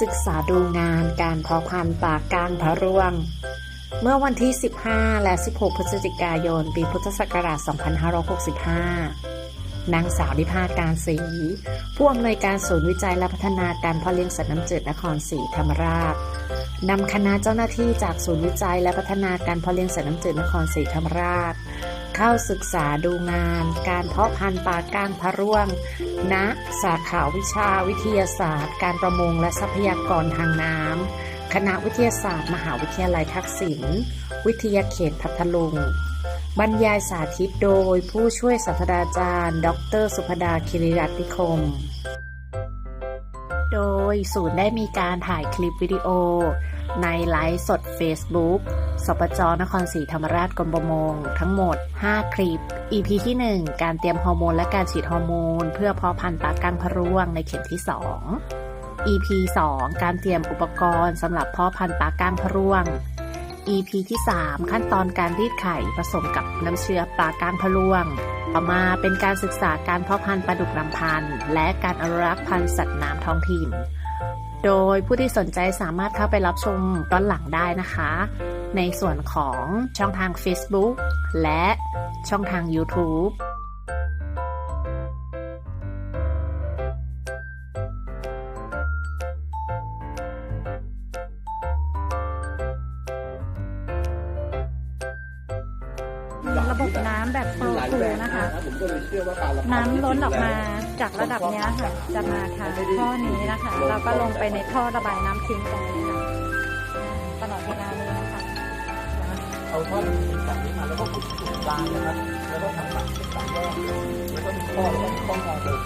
ศึกษาดูงานการเพาะพันธุ์ปาก้างพระร่วง เมื่อวันที่ 15 และ 16 พฤศจิกายน ปีพุทธศักราช 2565 นางสาวนิพาการศรีผู้อำนวยการศูนย์วิจัยและพัฒนาการเพาะเลี้ยงสัตว์น้ำจืดนครศรีธรรมราชนำคณะเจ้าหน้าที่จากศูนย์วิจัยและพัฒนาการเพาะเลี้ยงสัตว์น้ำจืดนครศรีธรรมราช เข้าศึกษาดูงาน การเพาะพันธุ์ปลาก้างพะร่วง ณ สาขาวิชาวิทยาศาสตร์ การประมงและทรัพยากรทางน้ำ คณะวิทยาศาสตร์ มหาวิทยาลัยทักษิณ วิทยาเขตพัทลุง บรรยายสาธิตโดยผู้ช่วยศาสตราจารย์ ดร สุภดาคิริรัตนิคม โดยศูนย์ได้มีการถ่ายคลิปวิดีโอ ในไลฟ์สด Facebook สปจนครศรีธรรมราชกรมประมง ทั้งหมด 5 คลิป EP ที่ 1 การเตรียมฮอร์โมนและการฉีดฮอร์โมน เพื่อเพาะพันธุ์ปลากังพะร่วงในเข็มที่ 2 EP 2 การเตรียมอุปกรณ์สำหรับเพาะพันธุ์ปลาก้างพะร่วง EP ที่ 3 ขั้นตอนการรีดไข่ผสมกับน้ำเชื้อปลาก้างพะร่วง ต่อมาเป็นการศึกษาการเพาะพันธุ์ปลาดุกลำพันธ์และการอนุรักษ์พันธุ์สัตว์น้ำท้องถิ่น โดยผู้ที่สนใจสามารถเข้าไปรับชมตอนหลังได้นะคะ ในส่วนของช่องทาง Facebook และช่องทาง YouTube ระบบน้ำแบบโฟลว์คูนะคะผมก็เลยเชื่อว่าการระบายน้ำล้นออกมาจากระดับนี้ค่ะ จะมาทางท่อนี้นะคะ แล้วก็ลงไปในท่อระบายน้ำทิ้งตรงนี้ค่ะตลอดเวลาเลยนะคะเอาท่อมันมีแบบนี้มาแล้วก็ขุดจุดกลางนะครับ แล้วก็ทำตัดเป็นตัดแยกแล้วก็มีข้อแล้วก็มีข้องอเลย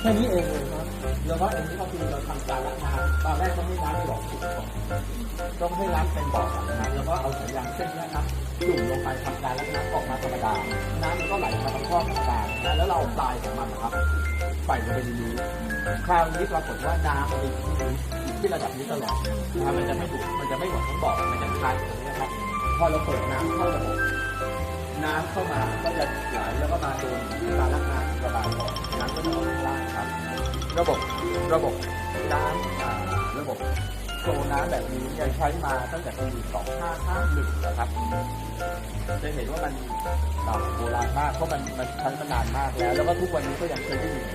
แค่นี้เองเลยครับแล้วก็อันนี้ก็คือเราทำการละน้ำตอนแรกต้องให้น้ำหลอกขุดก่อต้องให้น้ำเป็นบ่อก่อนะครับแล้วก็เอา จุ่มลงไปทำการละน้ำออกมาธรรมดา น้ำมันก็ไหลมาทางท่อธรรมดานะแล้วเราเอาปลายของมันนะครับใส่ลงไปในนี้คราวนี้ปรากฏว่าน้ำมันอยู่ที่นี้อยู่ที่ระดับนี้ตลอดนะครับมันจะไม่ดุมันจะไม่หมือนทั้งบ่อมันจะคลายตรงนี้นะครับพอเราเปิดน้ำเข้าระบบน้ำเข้ามาก็จะไหลแล้วก็มาโดนการลักน้ำระบายออกน้ำก็จะออกข้างล่างครับ ระบบระบบน้ำระบบ โซน้ำแบบนี้เนี่ยใช้มาตั้งแต่ปี 2551 นะครับ จะเห็นว่ามันเก่าโบราณมากเพราะมันมันใช้มานานมากแล้ว แล้วก็ทุกวันนี้ก็ยังใช้ได้ยิน